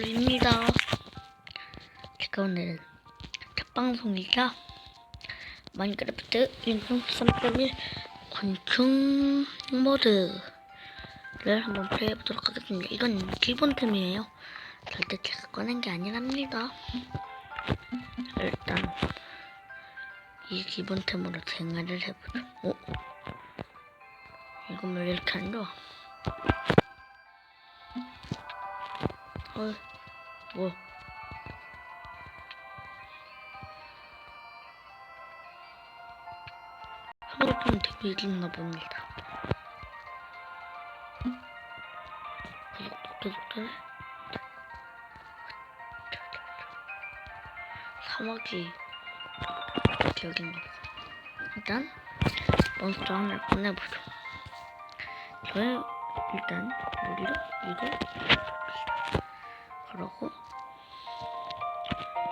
입니다. 제가 오늘은 첫 방송이자 마인크래프트 1.3.1 곤충 모드를 한번 플레이해 보도록 하겠습니다. 이건 기본템이에요. 절대 제가 꺼낸 게 아니랍니다. 일단 이 기본템으로 생활을 해보죠. 어? 이건 왜 이렇게 안 좋아? 어, 뭐? 하루 좀 되게 일있나 봅니다. 계속 계속 되네. 사막이 보다. 일단 몬스터 하나를 보내보죠. 저는 일단 이걸 줍시다. 그러고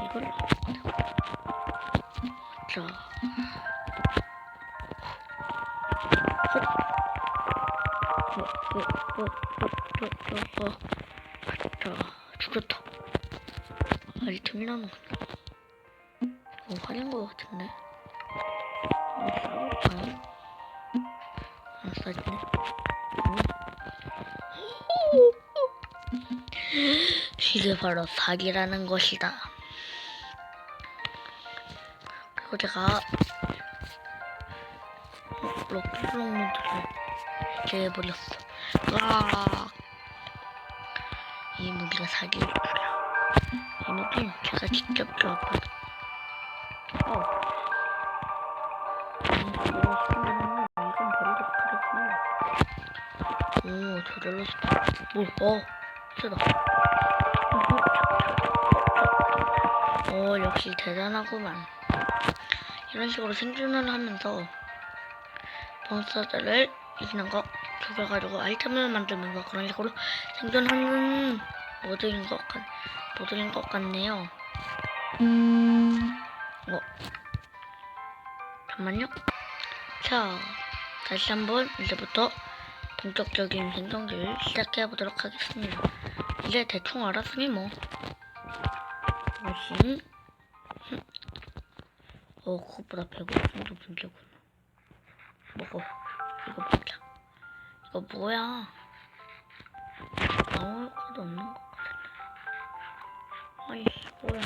이걸. 자, 헛. 어, 어, 어, 어, 어, 어, 어. 자, 죽였다. 아이템이 나는구나. 바로 사기라는 것이다. 어, 럭키블록 모드를 제해버렸어. 와! 이 무기가 사기였구나. 이 무기는 제가 직접 들었거든. 어. 오, 저절로 스파. 뭐, 어, 쓰다. 역시 대단하구만. 이런 식으로 생존을 하면서 몬스터들을 이기는 거 죽여가지고 아이템을 만들면서 그런 식으로 생존하는 모드인 것 같, 모드인 것 같네요. 어. 잠만요. 자, 다시 한번 이제부터 본격적인 생존기를 시작해 보도록 하겠습니다. 이제 대충 알았으니 뭐. 훨씬. 어, 그것보다 배고픔도 문제구나. 먹어. 이거 먹자. 이거 뭐야? 아무것도 없는 것 같은데. 아이씨, 뭐야.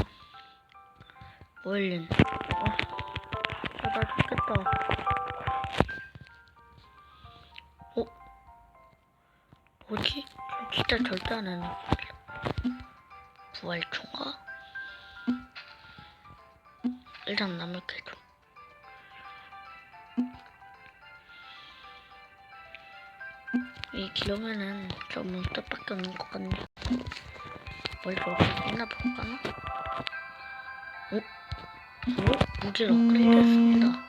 뭐일린. 어, 아, 나 죽겠다. 어? 뭐지? 진짜 절대 안 하는 부활총가? 일단 남을 캐줘. 이 기록에는 저 몬스터밖에 없는 것 같네. 뭘 저렇게 했나 볼까나? 어? 어? 무지로 업그레이드했습니다.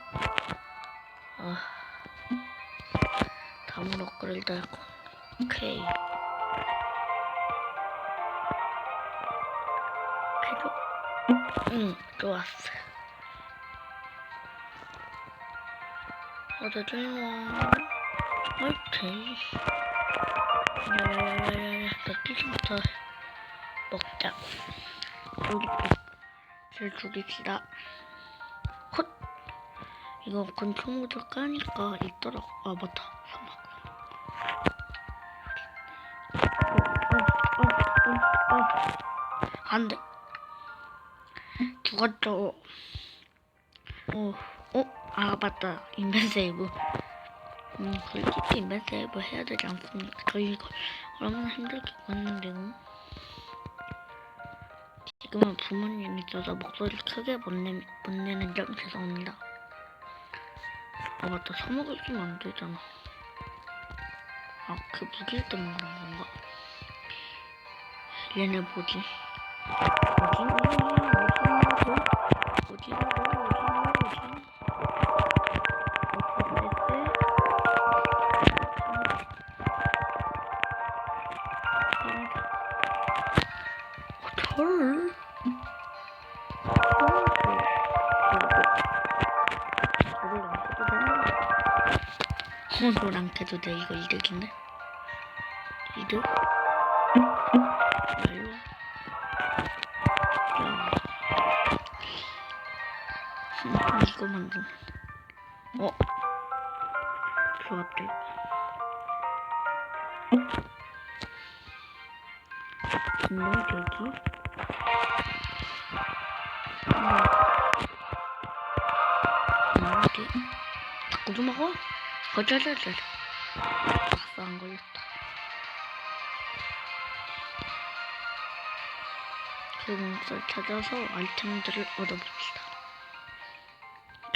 들와 오케이. 야야야야야, 나 뛰지부터 먹자. 여기 줄 죽입시다. 헛! 이거 권총 모드 까니까 있더라고. 아, 맞다. 어, 어, 어, 어, 어. 안 돼. 죽었죠. 어, 어? 아, 맞다. 인벤 세이브. 음, 솔직히 인벤 세이브 해야 되지 않습니까? 저 이거 얼마나 힘들게 봤는데요. 지금은 부모님이 있어서 목소리를 크게 못, 내, 못 내는 점 죄송합니다. 아, 맞다. 사먹을 쓰면 안 되잖아. 아, 그 무기 때문에 그런 건가? 얘네 뭐지? 뭐지? 뭐지? 뭐지? 콘도랑 해도 돼 이거 이득인데? 이득? 별로 음, 이거만 보면 어? 좋았대. 분명 저기 음. 음, 이렇게 좀 먹어? 어쩌저쩌. 아싸, 안 걸렸다. 그 몬스터를 찾아서 아이템들을 얻어봅시다.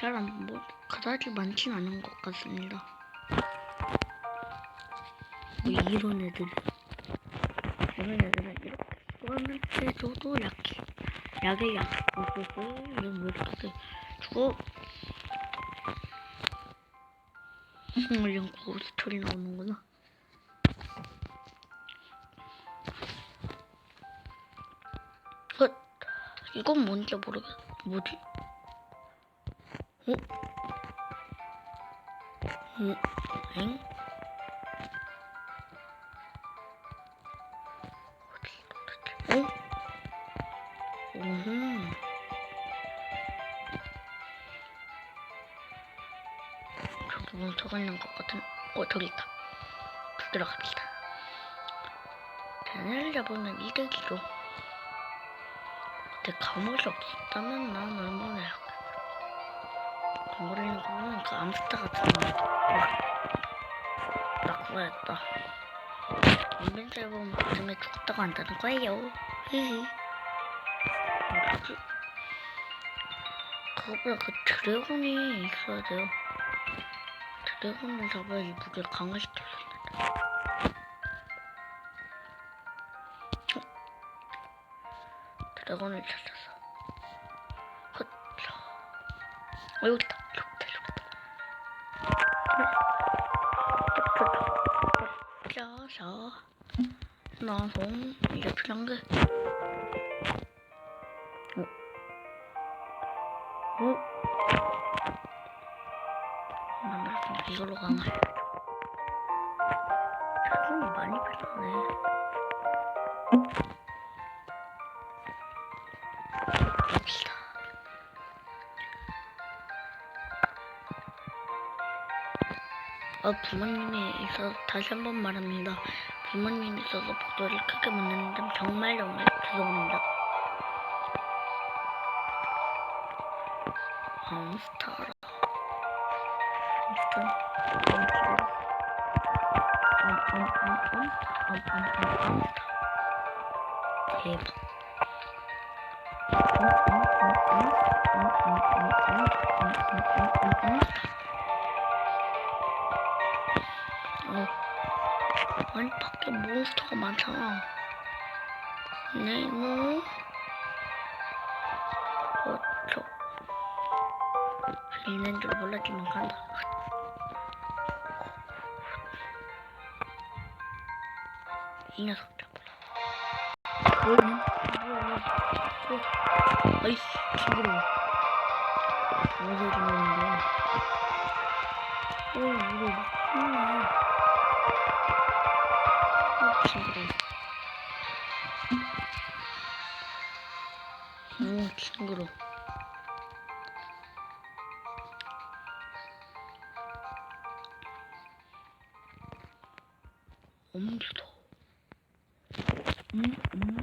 잘안 뭐, 그다지 많진 않은 것 같습니다. 뭐 이런 애들. 이런 애들은 이렇게 해줘도 약해. 약에 약. 오호호, 이건 왜 이렇게 죽어? 생물연구 스토리 나오는구나. 헛, 이건 뭔지 모르겠어. 뭐지? 어? 어? 엥? 뭉쳐가 있는 것 같은, 어, 저기 있다. 들어갑시다. 쟤네를 잡으면 이득이죠. 근데 감옥이 없었다면 난 얼마나 약해. 감옥이는 거는 그 암스터 같은 거. 나 구했다. 인벤트 앨범 때문에 죽었다고 한다는 거예요. 히히. 뭐지? 그거보다 그 드래곤이 있어야 돼요. 드래곤을 잡아야 이 무게를 강화시킬 수 있는데. 드래곤을 찾았어. 헛. 어, 여기 있다. 여기 있다, 여기 있다. 짜서 나서 이제 필요한 게 어? 어? 이걸로 강화해야죠. 드래곤이 많이 필요하네. 갑시다. 어, 부모님이 있어서 다시 한 번 말합니다. 부모님이 있어서 복도를 크게 못 내는데 정말 정말 죄송합니다. 몬스터라. 어. 아니 밖에 몬스터가 많잖아. 네, 뭐. 어, 저. 저기 있는 줄 몰랐지만 간다. 이 녀석 잡으라. 뭐니? 어, 아이씨, 징그러워. 무슨 징그러 오, 징그러워. 엄부터. 음, 음, 음,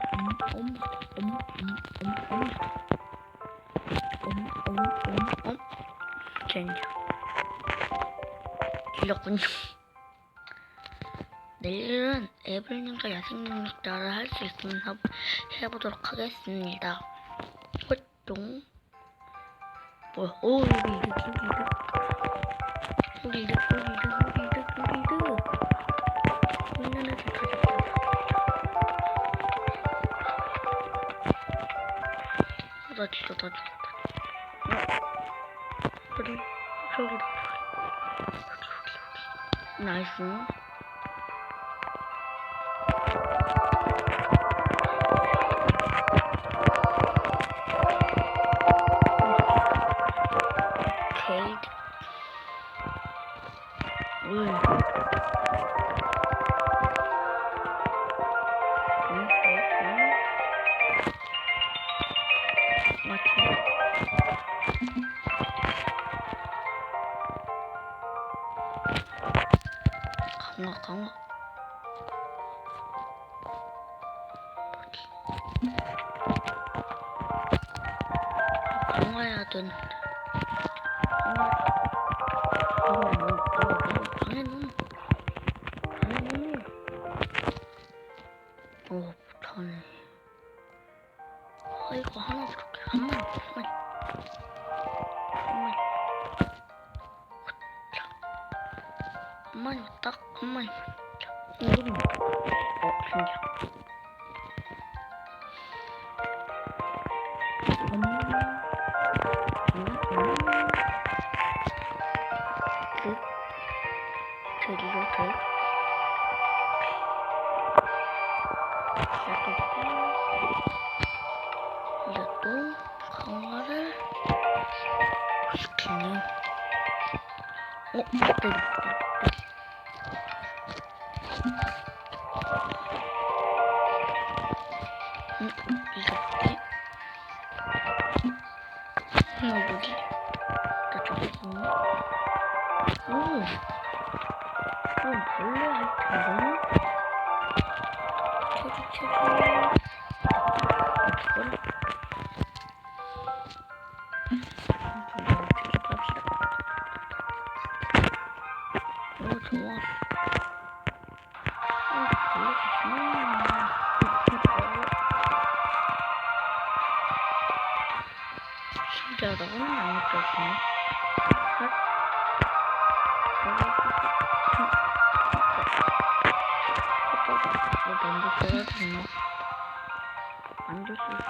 엄부터. 엄, 음, 엄, 엄부터. 엄, 엄, 엄, 엄. 젠장. 길렸군요. 내일은 에블린과 야생 능력자를 할 수 있으면 하- 해보도록 하겠습니다. 활동. 뭐야? 오, 여기 이득, 여기 이득. 여기 이득, 여기 이득, 여기 이 Kanka kanka. Kanka ya dön. Oh, Tony. Ay, kohanım çok yanım. Ay. 마리 딱, 한 마리. 자, 이거는, 어. 음, 음, 음. 그, 드디어 돼. 또 강화를 시키니 어? 배터리 오! 그럼 벌레 할 텐데? 체 먼저 써야 되나? 만들 수 있어.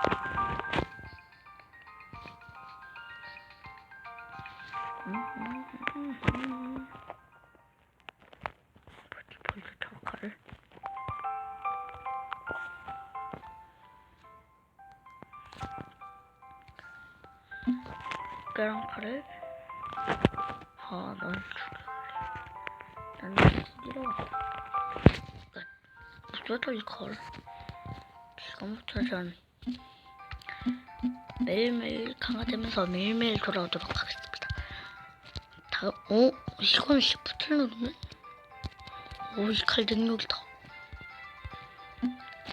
벌써 벌써 저칼을 깨랑 칼을 아, 넌 죽여. 나는 죽이 러 무슨 이 칼? 기가 막히지 않네. 매일매일 강화되면서 매일매일 돌아오도록 하겠습니다. 다음, 어? 이건 시프트를 누르네? 오, 이 칼 능력이다.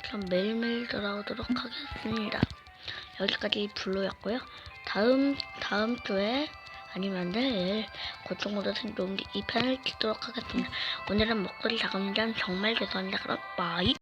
그럼 매일매일 돌아오도록 하겠습니다. 여기까지 블루였고요. 다음, 다음 주에 아니면 내일 고충모드 생존기 2편을 찍도록 하겠습니다. 오늘은 작은 점 정말 죄송합니다. 그럼 바이.